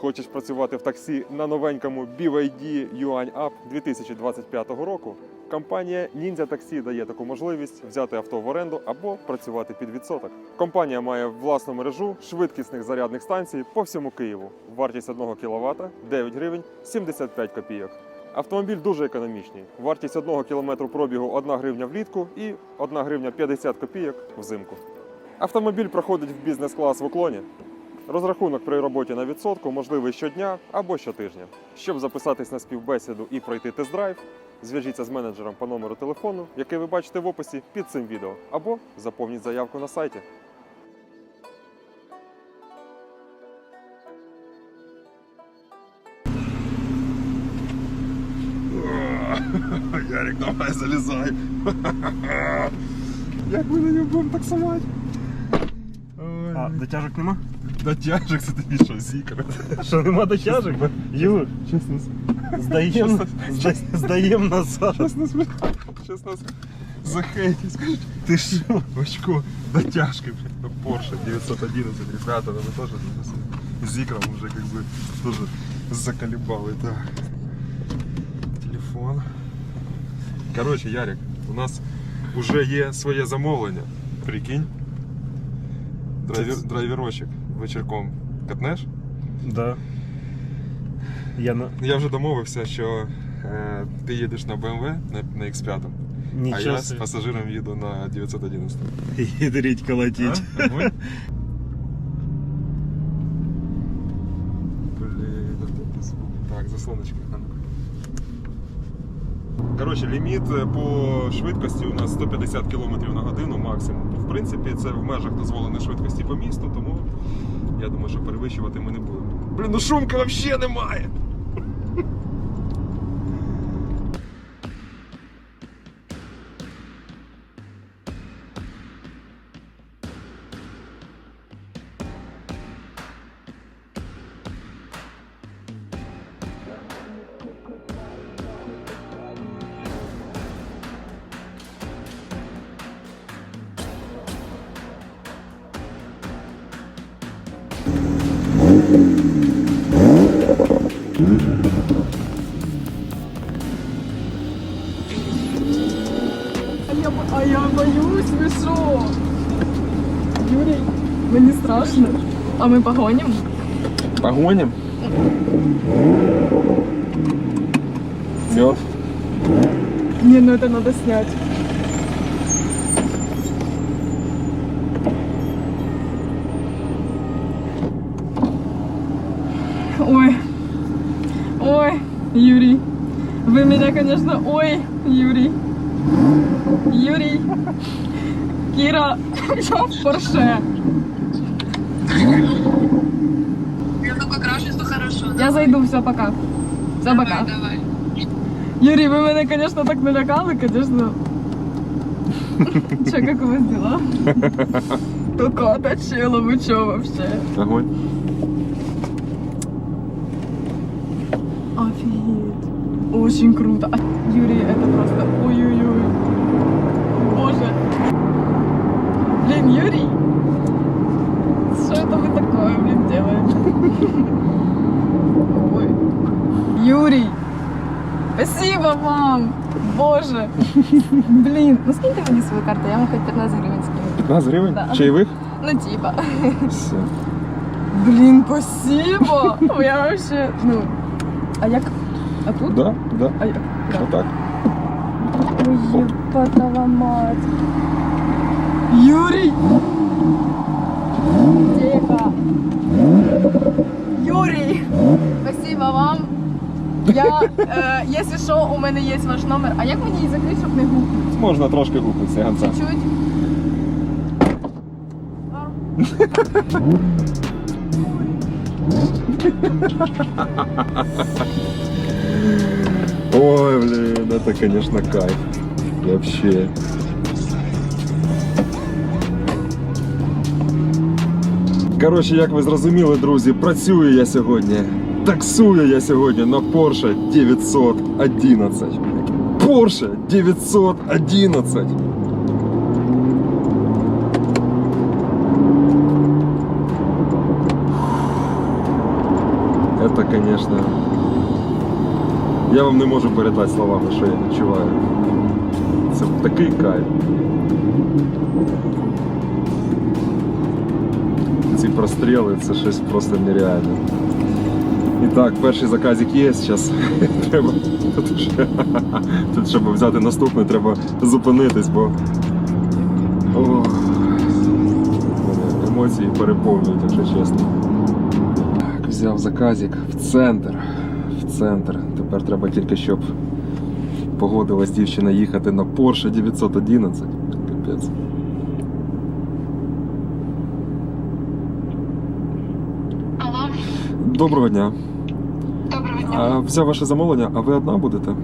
Хочеш працювати в таксі на новенькому BYD Yuan Up 2025 року? Компанія Ninja Taxi дає таку можливість взяти авто в оренду або працювати під відсоток. Компанія має власну мережу швидкісних зарядних станцій по всьому Києву. Вартість 1 кВт 9 гривень 75 копійок. Автомобіль дуже економічний. Вартість 1 км пробігу 1 гривня влітку і 1 гривня 50 копійок взимку. Автомобіль проходить в бізнес-клас в уклоні. Розрахунок при роботі на відсотку можливий щодня або щотижня. Щоб записатись на співбесіду і пройти тест-драйв, зв'яжіться з менеджером по номеру телефону, який ви бачите в описі під цим відео, або заповніть заявку на сайті. Ярик, давай залізай. Як ми на ньому будемо таксувати? А, дотяжок нема? Дотяжок це тобі що, зікр? Що, нема дотяжок? Юр, Чесно, здаєм, Щас- зда- здаєм назад. Щас нас, щас нас захейтять, скажуть. Ти що? Очко, дотяжки, блядь, на Porsche 911, ребята, ну мы тоже с Зикром уже как бы тоже заколебали, так. Телефон. Короче, Ярик, у нас уже є своє замовлення. Прикинь. Драйвер, драйверочок Вечірком катнеш. Да. Я на... Я вже домовився, що е, ти їдеш на BMW на, на X5, а Нічого я з собі. пасажиром їду на 911. Ядрить, колотить. А? Огонь? Блін, это звук. Так, заслоночки. а ну-ка. Коротше, ліміт е, по швидкості у нас 150 км на годину максимум. В принципі, це в межах дозволеної швидкості по місту, тому я думаю, що перевищувати ми не будемо. Блін, ну шумка взагалі немає. я, бо- а я боюсь, ви що? Юрій, мені страшно. А ми погонимо? Погоним. Все. Ні, ну це треба зняти. Ой. Ой, Юрий. Вы меня, конечно, ой, Юрий. Юрий. Кира, я в Порше. Я только крашу, что хорошо. Я зайду, все, пока. Все, Давай, пока. давай. Юрий, вы меня, конечно, так налякали, конечно. Че, как у вас дела? Только точила, вы че вообще? Огонь. Офигеть. Очень круто. А, Юрий, это просто ой-ой-ой. Боже. Блин, ну скиньте мені свою карту, я вам хоть 15 гривен скину. 15 гривень? Да. Чаєвих? Ну типа. Все. Блин, спасибо. Я вообще, ну. А як? А тут? Да, да. А як? Да. Отак. Ой, ебатова мать. Юрий! Тихо. Юрий! Спасибо вам. Я, е, якщо що, у мене є ваш номер. А як мені її закрити, щоб не гукнути? Можна трошки гупитися, ганця. Чуть-чуть. Ой, блин, это, конечно, кайф. Вообще. Коротше, як ви зрозуміли, друзі, працюю я сьогодні. Таксую я сьогодні на Porsche 911. Porsche 911. це, звісно. Я вам не можу передати словами, що я відчуваю. Це такий кайф. Ці простріли це щось просто нереальне. І так, перший заказик є, зараз треба. Тут, вже- тут, щоб взяти наступний, треба зупинитись, бо. Ох, емоції переповнюють, якщо чесно. Так, взяв заказик в центр. В центр. Тепер треба тільки, щоб погодилась дівчина їхати на Porsche 911. Капець. Алло, Доброго дня. доброго дня. А, взяв ваше замовлення, а ви одна будете?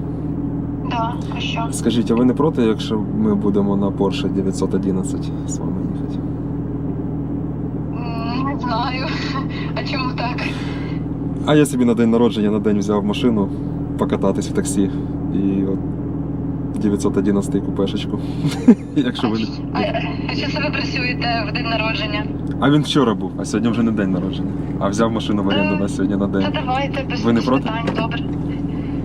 Да, а що? Скажіть, а ви не проти, якщо ми будемо на Porsche 911 з вами їхати? Не знаю. А чому так? А я собі на день народження на день взяв машину покататись в таксі. І от 911 купешечку. Якщо ви. А, а ви працюєте в день народження? А він вчора був, а сьогодні вже не день народження. А взяв машину в оренду на сьогодні на Та день. давайте без Ви не проти? питань. Добре.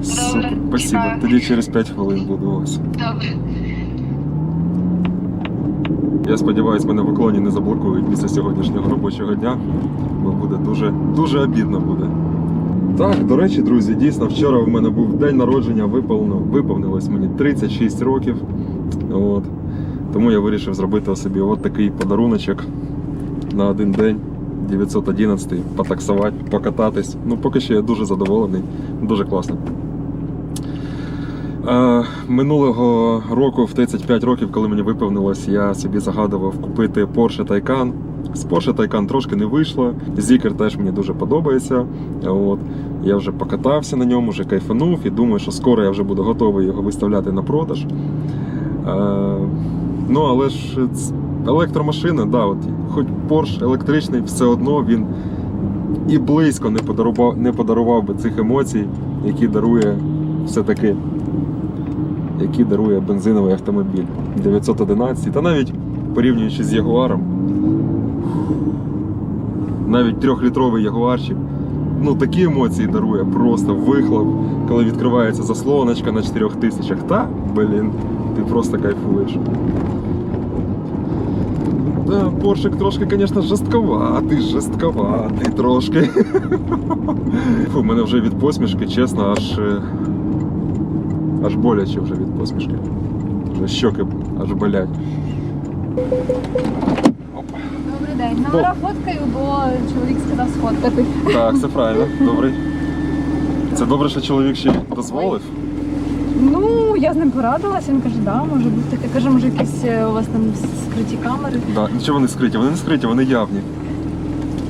Супер, спасибо. чекаю. Тоді через 5 хвилин буду у вас. Добре. Я сподіваюся, мене в уклоні не заблокують після сьогоднішнього робочого дня, бо буде дуже, дуже обідно буде. Так, до речі, друзі, дійсно, вчора в мене був день народження, виповнено, виповнилось мені 36 років. От. Тому я вирішив зробити собі от такий подаруночок на один день. 911 потаксувати, покататись. Ну, поки що я дуже задоволений, дуже класно. Е, Минулого року, в 35 років, коли мені виповнилось, я собі загадував купити Porsche Taycan. З Porsche Taycan трошки не вийшло. Зікер теж мені дуже подобається. От. Я вже покатався на ньому, вже кайфанув і думаю, що скоро я вже буду готовий його виставляти на продаж. Е, ну, але ж електромашина, да, от, хоч Porsche електричний, все одно він і близько не подарував, не подарував би цих емоцій, які дарує все-таки які дарує бензиновий автомобіль 911, та навіть порівнюючи з Ягуаром, навіть трьохлітровий ягуарчик, ну такі емоції дарує, просто вихлоп, коли відкривається заслоночка на 4000, та, блін, ти просто кайфуєш. Да, Поршик трошки, звісно, жорстковатий, жорстковатий трошки. У мене вже від посмішки, чесно, аж. Аж боляче вже від посмішки. Вже щоки аж болять. Добрий день. Номера фоткаю, бо чоловік сказав сфоткати. Так, все правильно, добре. Це добре, що чоловік ще дозволив. Ну, я з ним порадилася, він каже, да, може бути таке. Каже, може якісь е, у вас там скриті камери. Да. Нічого вони скриті, вони не скриті, вони явні.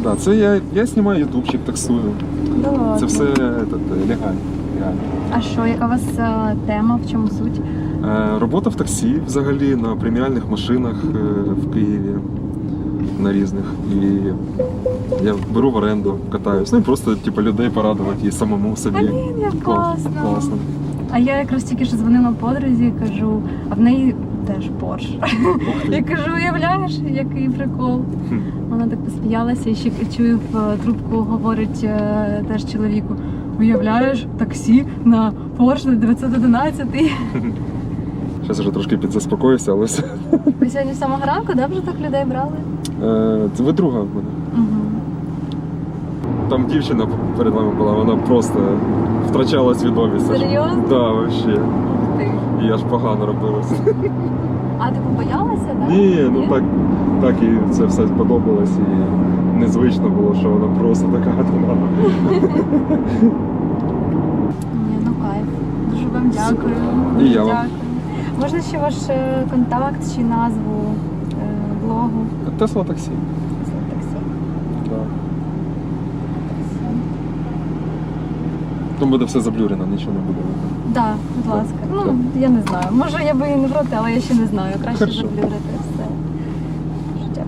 Да, це я, я знімаю ютубчик, таксую. Да ладно. Це все этот, легально. А що, яка у вас е, тема, в чому суть? Е, робота в таксі взагалі на преміальних машинах е, в Києві на різних. І я беру в оренду, катаюсь. Ну і просто типу, людей порадувати і самому собі. Блін, як класно. класно. А я якраз тільки що дзвонила подрузі, кажу, а в неї теж Порш. Я кажу, уявляєш, який прикол. Вона так посміялася і ще чую в е, трубку, говорить е, теж чоловіку. Уявляєш, таксі на Порш на 911. Зараз вже трошки підзаспокоївся, але все. Ви сьогодні з самого ранку, да, вже так людей брали? Е, Це ви друга в мене. Угу. Там дівчина перед вами була, вона просто втрачала свідомість. Серйозно? Да, вообще. Ти. І аж погано робилося. А ти побоялася, так? Ні, ну так, так і це все сподобалось. І незвично було, що вона просто така тумана. Ні, ну кайф. Дуже вам дякую. І я вам. дякую. Можна ще ваш е, контакт чи назву е, блогу? Тесла таксі. Це таксі? Да. Там буде все заблюрено, нічого не буде. видно. Да, будь ласка. Ну, Так. я не знаю. Може я би і не проти, але я ще не знаю. Краще Хорошо. заблюрити все.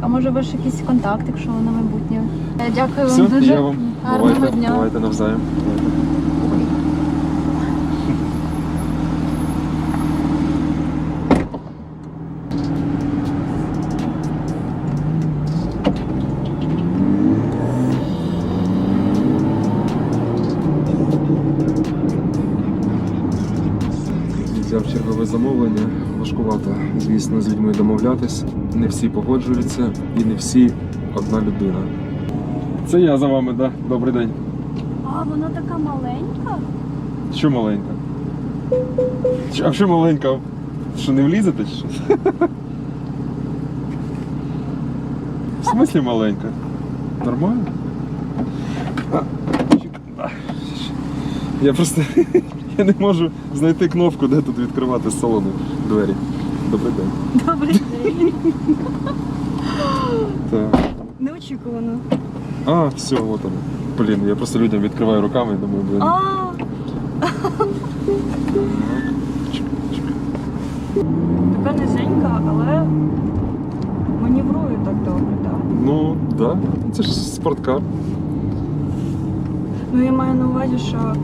А може ваш якийсь контакт, якщо на майбутнє? Е, Дякую Все, вам дуже. я вам. Гарного Давайте, дня. давайте навзаєм. Давайте. Звісно, з людьми домовлятись. Не всі погоджуються і не всі одна людина. Це я за вами, да. Добрий день. А, вона така маленька? Що маленька? А що маленька? Що не влізете чи що? В смислі маленька? Нормально? Я просто я не можу знайти кнопку, де тут відкривати з салону двері. Добрий день. Добрий день. Так. Неочікувано. А, все, от воно. Блін, я просто людям відкриваю руками і думаю, блін. А, така низенька, але маневрує так добре, так. Ну, так. Да. Це ж спорткар. Ну я маю на увазі, що е,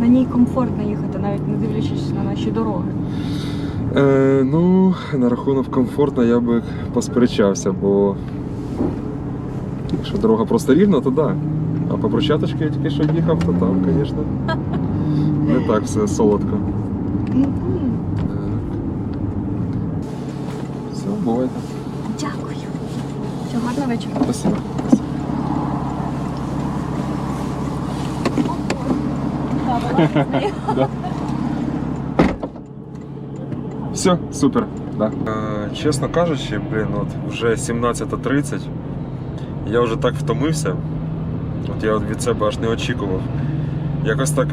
на ній комфортно їхати, навіть не дивлячись на наші дороги. Е, ну, на рахунок комфортно я би посперечався, бо якщо дорога просто рівна, то так. Да. А по брусчаточці я тільки що їхав, то там, звісно, не так все солодко. Все, бувайте. Дякую. Все, гарного вечора. Спасибо. Спасибо. Все, супер. Да. Чесно кажучи, блін, от вже 17.30. Я вже так втомився. От я від себе аж не очікував. Якось так.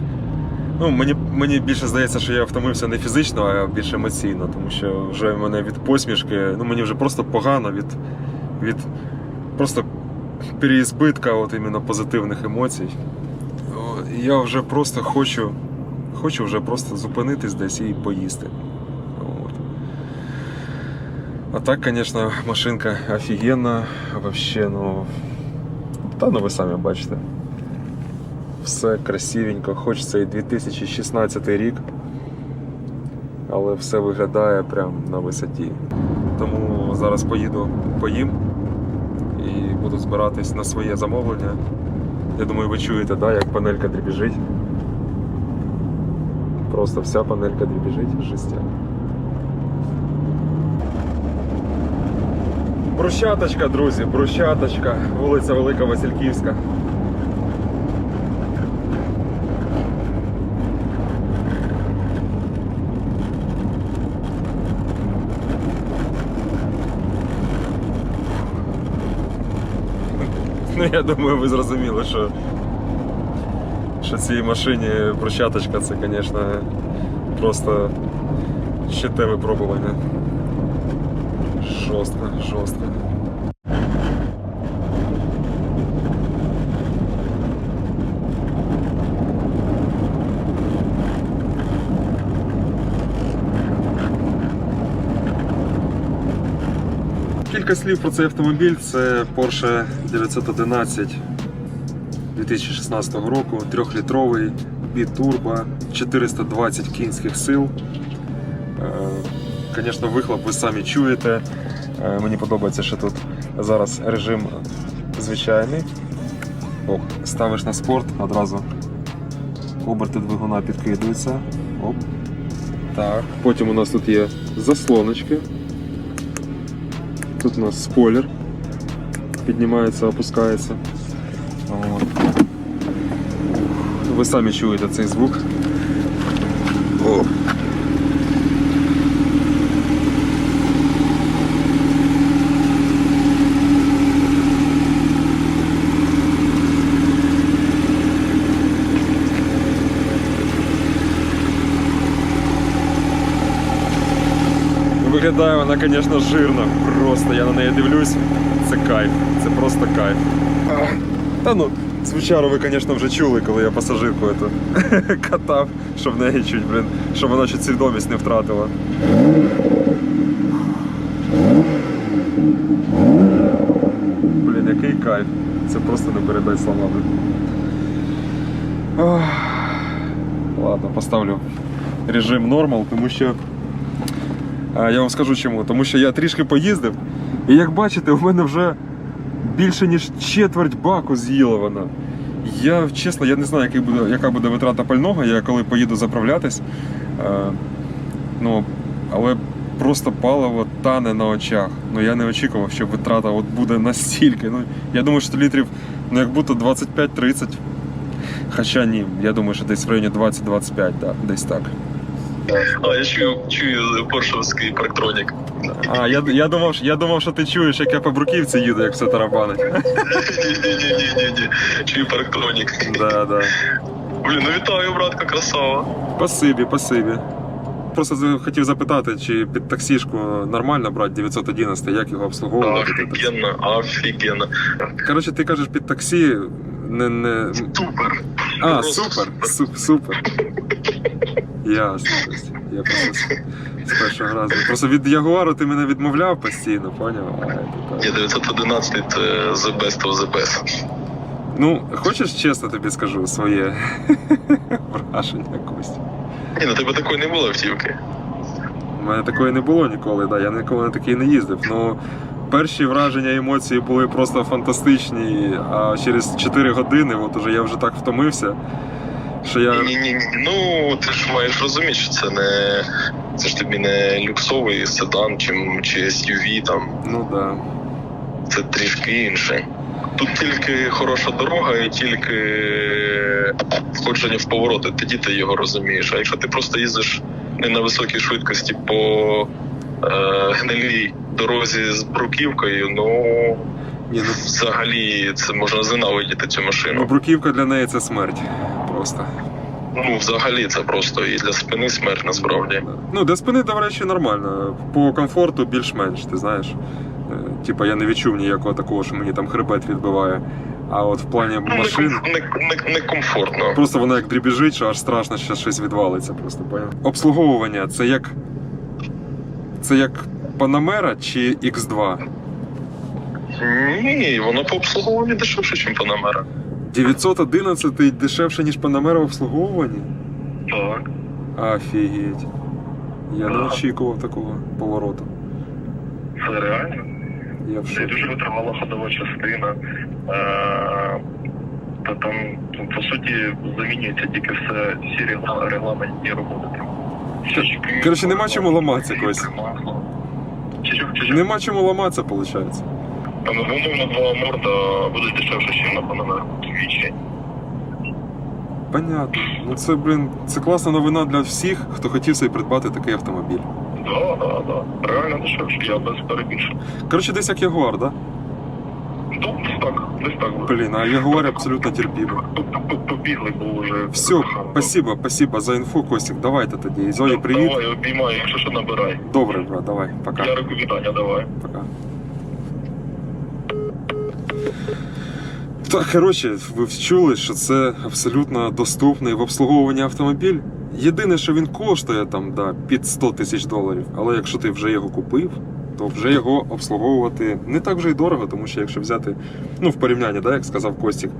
Ну, мені, мені більше здається, що я втомився не фізично, а більш емоційно, тому що вже в мене від посмішки, ну мені вже просто погано від, від просто переізбитка от іменно позитивних емоцій. Я вже просто хочу, хочу вже просто зупинитись десь і поїсти. А так, звісно, машинка офігенна, вообще, ну. Та ну ви самі бачите. Все красивенько, хоч це і 2016 рік, але все виглядає прям на висоті. Тому зараз поїду поїм і буду збиратись на своє замовлення. Я думаю, ви чуєте, да, як панелька дребіжить. Просто вся панелька дребіжить жестяк. Брусчаточка, друзі, брусчаточка, вулиця Велика Васильківська. Ну, я думаю, ви зрозуміли, що, що цій машині брусчаточка це, звісно, просто ще те випробування. Жорстко, жорстко. Кілька слів про цей автомобіль. Це Porsche 911 2016 року, 3-літровий, бітурбо, 420 кінських сил. Звісно, вихлоп ви самі чуєте. Е, Мені подобається, що тут зараз режим звичайний. О, ставиш на спорт, одразу оберти двигуна підкидуються. Оп. Так. Потім у нас тут є заслоночки. Тут у нас спойлер. Піднімається, опускається. От. Ви самі чуєте цей звук. Виглядає вона, звісно, жирно. Просто я на неї дивлюсь. Це кайф. Це просто кайф. Та ну, звичайно, ви, звісно, вже чули, коли я пасажирку эту катав, що в неї чуть, блін, щоб вона чуть свідомість не втратила. Блін, який кайф. Це просто не передать словами. Ладно, поставлю режим нормал, тому що. Я вам скажу чому. Тому що я трішки поїздив, і як бачите, у мене вже більше ніж четверть баку з'їла вона. Я чесно, я не знаю, який буде, яка буде витрата пального, я коли поїду заправлятись. е, Ну, але просто паливо тане на очах. Ну я не очікував, що витрата от буде настільки. Ну, я думаю, що літрів, ну як будто 25-30. Хоча ні, я думаю, що десь в районі 20-25, да, десь так. А, я чую, чую поршовський парктронік. А, я, я, думав, я думав, що ти чуєш, як я по бруківці їду, як все тарабанить. Ні-ні-ні-ні-ні. Чую парктронік. Да, да. Блін, ну вітаю, братка, красава. Спасибі, спасибі. Просто хотів запитати, чи під таксішку нормально брати 911, як його обслуговувати? Офігенно, офігенно. Коротше, ти кажеш під таксі не. не... Супер. А, супер, супер, супер. Ясно. тобто Я просто з- з першого разу. Просто від Ягуару ти мене відмовляв постійно, поняв? А, так. 911 це the best of the best. Ну, хочеш чесно тобі скажу своє враження Костя? Ні, на тебе такої не було автівки. У мене такої не було ніколи, да. я ніколи на такий не їздив. Ну, перші враження, емоції були просто фантастичні, а через 4 години, от уже я вже так втомився, що я. Ні, ні, ні. Ну ти ж маєш розуміти, що це не це ж тобі не люксовий седан чи, чи SUV там. Ну да. Це трішки інше. Тут тільки хороша дорога і тільки входження в повороти, тоді ти його розумієш. А якщо ти просто їздиш не на високій швидкості по е, гнилій дорозі з бруківкою, ну Ні, ну, взагалі це можна зненавидіти цю ну, машину. бруківка для неї це смерть. Просто. Ну взагалі це просто і для спини смерть насправді. Ну, для спини, до речі, нормально. По комфорту більш-менш, ти знаєш. Е, Типа я не відчув ніякого такого, що мені там хребет відбиває. А от в плані Ну, машин. не, не, не. Просто вона як дрібіжить, що аж страшно, що щось відвалиться. Просто поняв? Обслуговування це як. Це як Panamera чи X2? Ні, воно по обслуговуванню дешевше, ніж Панамера. 911 дешевше, ніж Panamera в обслуговуванні? Так. Офігеть. Я не очікував такого повороту. Це реально. Я в Це шоці. дуже витривала ходова частина. Е, Та там, ну, по суті, замінюється тільки все всі регла- регламентні роботи. Там, щічки, Коротше, нема чому ламатися, Кось. масло. Чи що, чи? Нема чому ламатися, виходить. Там, умовно, два морда буде дешевше, ніж на Панамера. Двічі. Понятно. Ну це, блін, це класна новина для всіх, хто хотів собі придбати такий автомобіль. Да, да, да. Реально дешевше, я без перебільшення. Коротше, десь як Ягуар, да? Ну, десь так, десь так буде. Блін, а Ягуар абсолютно терпімо. Побігли, бо вже. Все, спасибо, спасибо за інфу, Костік. Давайте тоді. Зоні, привіт. Давай, обіймай, якщо що набирай. Добре, брат, давай, пока. Ярику вітання, давай. Пока. Так, коротше, ви чули, що це абсолютно доступний в обслуговуванні автомобіль. Єдине, що він коштує там да, під 100 тисяч доларів, але якщо ти вже його купив, то вже його обслуговувати не так вже й дорого, тому що якщо взяти, ну в порівнянні, да, як сказав Костік,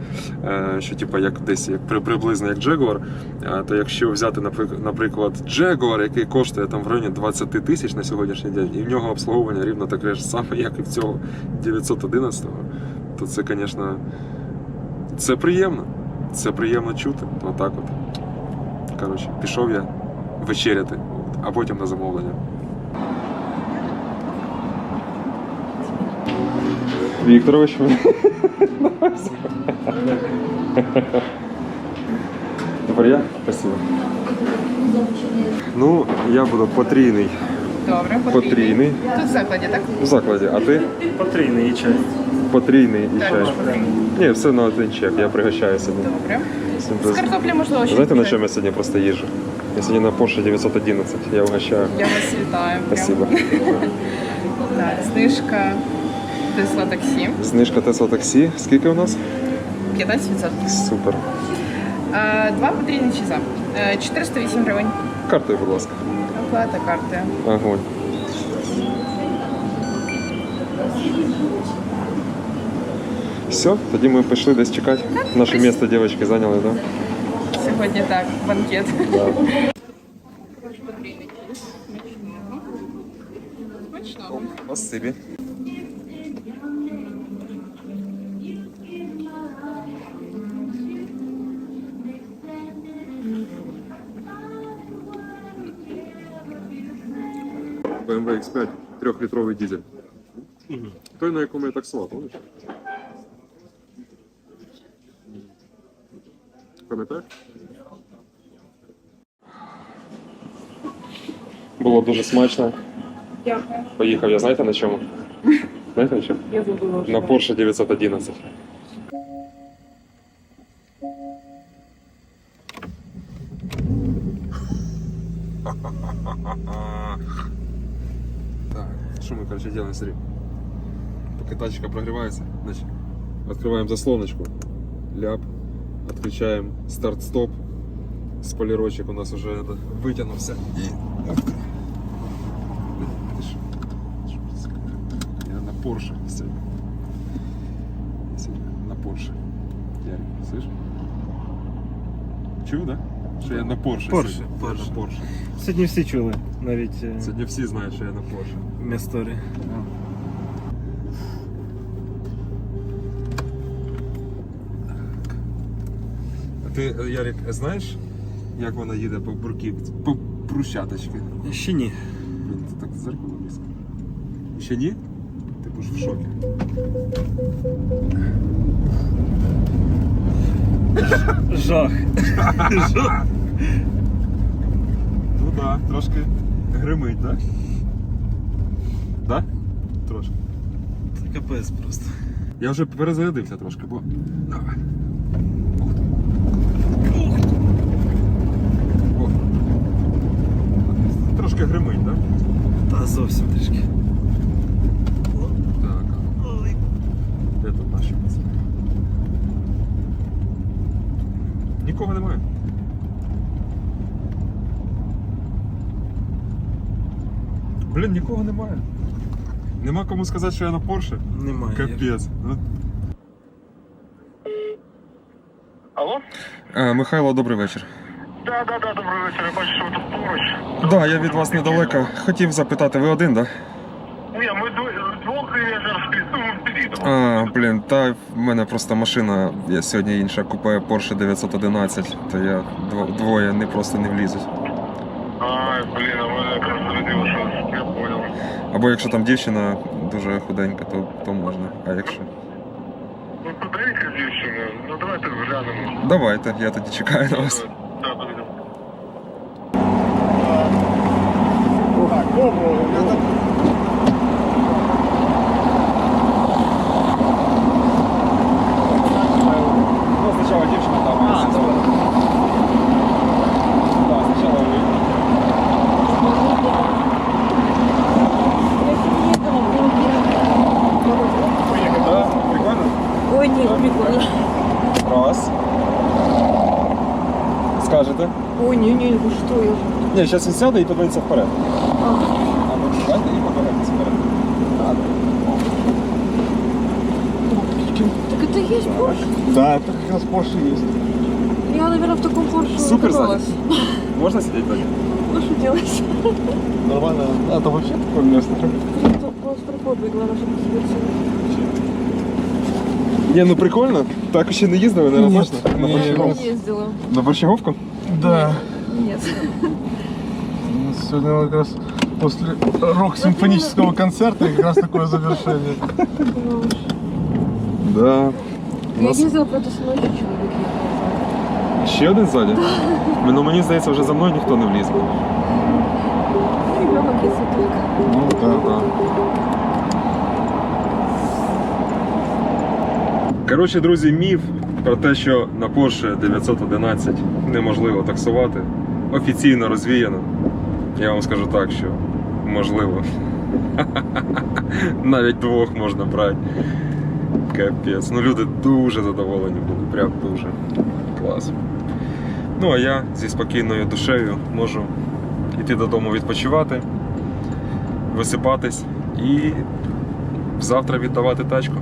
е, що типу як десь як приблизно як Jaguar, е, то якщо взяти, наприклад, Jaguar, який коштує там в районі 20 тисяч на сьогоднішній день, і в нього обслуговування рівно таке ж саме, як і в цього 911-го, то це, звісно, це приємно. Це приємно чути. Отак от. Коротше, пішов я вечеряти, а потім на замовлення. Вікторович, Тепер я? Спасибо. Ну, я буду потрійний. Добре, Потрійний. Тут в закладі, так? В закладі, а ти? Потрійний і чай. Потрійний і Так. чай. Ні, все на один чек, я пригощаю собі. Добре. Всім З без- картоплі можливо щось. Знаєте, на чому я сьогодні просто їжу? Я сьогодні на Porsche 911, я угощаю. Я вас вітаю. прям. Спасибо. Так, знижка Тесла таксі. Знижка Tesla таксі. Скільки у нас? 15%. Супер. Два потрійні часа. Е, 408 гривень. Картою, будь ласка. Оплата карти. Огонь. Все, тоді ми пішли десь чекати. Наше місце дівчатки зайняли, так? Сьогодні так, банкет. Да? Да. X5 трьохлітровий дизель. Той, на якому я таксував, помниш? Пам'ятаєш? Було дуже смачно. Дякую. Поїхав я, знаєте на чому? Знаєте на чому? Я забула. На Porsche 911. Короче, делаем, смотри. Пока тачка прогревается, значит, открываем заслоночку, ляп, отключаем старт-стоп, спойлерочек у нас уже это, вытянулся. И... Я на Porsche сегодня. Сегодня на Porsche. Ярик, слышишь? Чув, да? Що я на Porsche. Porsche, сьогодні. Я на Porsche. Сьогодні всі чули, навіть е, Сьогодні всі знають, що я на Porsche. Місторі. А ти, е, Ярик, знаєш, як вона їде по бурківці? По брусчаточці? Ще ні. Блін, ти так зеркало близько. Ще ні? Ти будеш в шокі. Жах. Жах. Ну так, да, трошки гримить, так? Да? Да? Трошки. Це капець просто. Я вже перезарядився трошки, бо. Давай. О. Трошки гримить, так? Та зовсім трішки. Так. Де тут наші пацани? Нікого немає. Блін, нікого немає. Нема кому сказати, що я на Порше. Немає. Капець. Ну, Алло? Е, Михайло, добрий вечір. Да, да, да, добрий вечір. Я бачу, що ви тут поруч. Так, да, я від вас недалеко. Хотів запитати, ви один, так? Ні, ми дво- двох і я зараз піду, підійдемо. А, блін, та в мене просто машина, я сьогодні інша купує Porsche 911, то я дво- двоє не просто не влізуть. Ай, блін, Або якщо там дівчина дуже худенька, то, то можна. А якщо. Ну, подивіться, дівчина, ну давайте глянемо. Давайте, я тоді чекаю на вас. Так, Ні, зараз він сяде і подивиться вперед. А ну чекайте і подивитися вперед. Так это есть Porsche? Да, это как раз Porsche есть. Я, наверное, в таком Porsche Супер каталась. Можна сидіти так? Ну, что делать? Нормально. А, это вообще такое место. Клаустрофобия, главное, чтобы себе все. Ні, ну прикольно. Так ще не їздили, не Ні, бачите? На ні, борщаговку. Не ездила. На борщаговку? Да. Нет. Сегодня как раз после рок-симфонического концерта как раз такое завершение. Да. Я нас со мной еще человек ехал. ще один ззаді. Ну мені здається, вже за мною ніхто не вліз. Только. Ну так, так. Коротше, друзі, міф про те, що на Porsche 911 неможливо таксувати, офіційно розвіяно. Я вам скажу так, що можливо. Навіть двох можна брати. Капець. Ну люди дуже задоволені були, прям дуже клас. Ну а я зі спокійною душею можу йти додому відпочивати, висипатись і завтра віддавати тачку.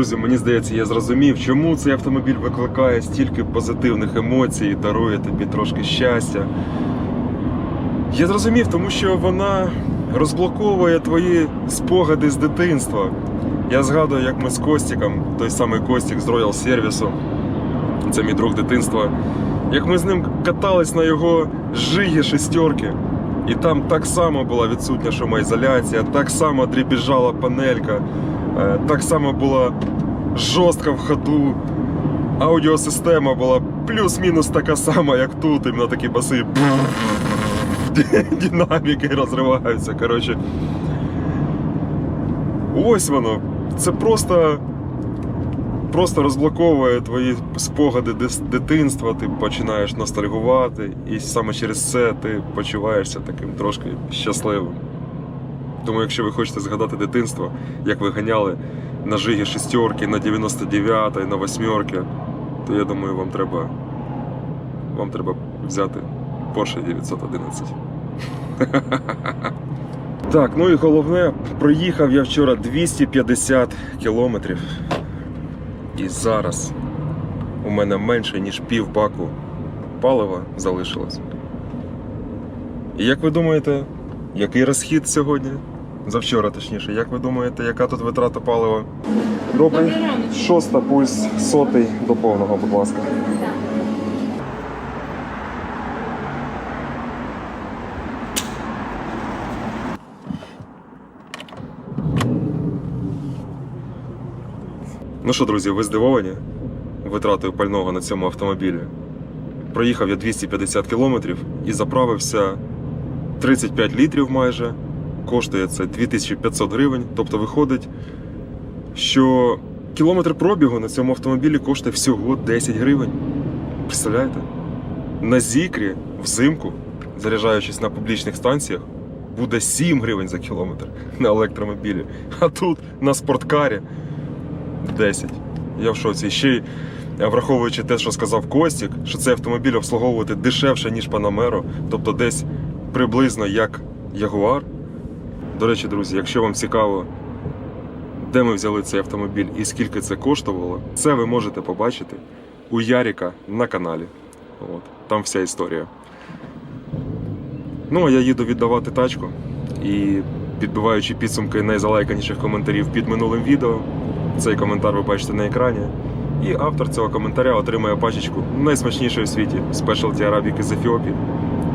Друзі, мені здається, я зрозумів, чому цей автомобіль викликає стільки позитивних емоцій і дарує тобі трошки щастя. Я зрозумів, тому що вона розблоковує твої спогади з дитинства. Я згадую, як ми з Костіком, той самий Костік з Royal сервісу, це мій друг дитинства, як ми з ним катались на його жигі шестерки. І там так само була відсутня шумоізоляція, так само дрібіжала панелька, так само була жорстка в ходу. Аудіосистема була плюс-мінус така сама, як тут, іменно такі баси. Динаміки розриваються. Коротше. Ось воно. Це просто. Просто розблоковує твої спогади дитинства, ти починаєш ностальгувати, і саме через це ти почуваєшся таким трошки щасливим. Тому, якщо ви хочете згадати дитинство, як ви ганяли на Жигі шестерки, на 99 на восьмерки, то я думаю, вам треба, вам треба взяти Porsche 911. Так, ну і головне, проїхав я вчора 250 кілометрів. І зараз у мене менше, ніж пів баку палива залишилось. І як ви думаєте, який розхід сьогодні? Завчора, точніше, як ви думаєте, яка тут витрата палива? Добрий. Шоста пульс сотий до повного, будь ласка. Ну що, друзі, ви здивовані витратою пального на цьому автомобілі? Проїхав я 250 кілометрів і заправився 35 літрів майже. Коштує це 2500 гривень. Тобто виходить, що кілометр пробігу на цьому автомобілі коштує всього 10 гривень. Представляєте? На зікрі взимку, заряджаючись на публічних станціях, буде 7 гривень за кілометр на електромобілі. А тут на спорткарі 10. Я в шоці. Ще й е, враховуючи те, що сказав Костік, що цей автомобіль обслуговувати дешевше, ніж Панамеро, тобто десь приблизно як Ягуар. До речі, друзі, якщо вам цікаво, де ми взяли цей автомобіль і скільки це коштувало, це ви можете побачити у Яріка на каналі. От, там вся історія. Ну, а я їду віддавати тачку і підбиваючи підсумки найзалайканіших коментарів під минулим відео. Цей коментар ви бачите на екрані. І автор цього коментаря отримає пачечку найсмачнішої в світі Specialty Arabic із Ефіопії.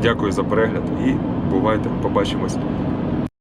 Дякую за перегляд і бувайте, побачимось